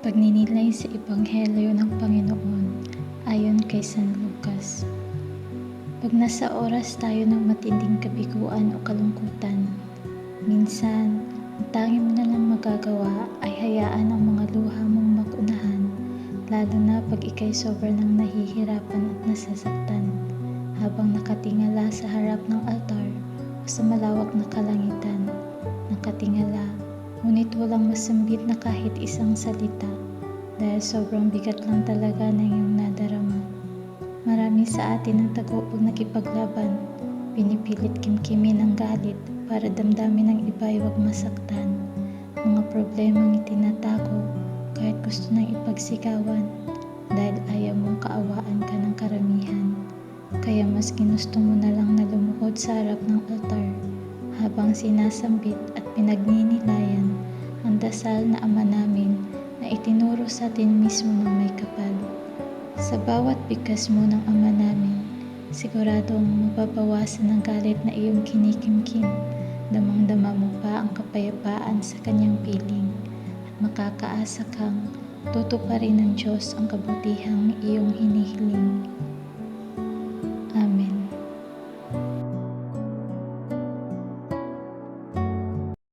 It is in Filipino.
Pagninilay sa Ebanghelyo ng Panginoon ayon kay San Lucas. Pag nasa oras tayo ng matinding kabiguan o kalungkutan, minsan, ang tanging mo na magagawa ay hayaan ang mga luha mong makunahan, lalo na pag ikay sobrang nang nahihirapan at nasasaktan, habang nakatingala sa harap ng altar o sa malawak na kalangitan, nakatingala ngunit walang masambit na kahit isang salita dahil sobrang bigat lang talaga ng iyong nadarama. Marami sa atin ang tagumpong nakipaglaban, pinipilit kimkimin ang galit para damdamin ng iba ay huwag masaktan. Mga problemang itinatago kahit gusto nang ipagsigawan dahil ayaw mong kaawaan ka ng karamihan. Kaya mas ginusto mo na lang na lumuhod sa harap ng altar habang sinasambit at ang dasal na Ama namin na itinuro sa atin mismo ng may kapal. Sa bawat bigkas mo ng Ama namin, siguradong mababawasan ang galit na iyong kinikimkim. Damang-dama mo pa ang kapayapaan sa kanyang piling at makakaasa kang tutuparin ng Diyos ang kabutihang iyong hinihiling.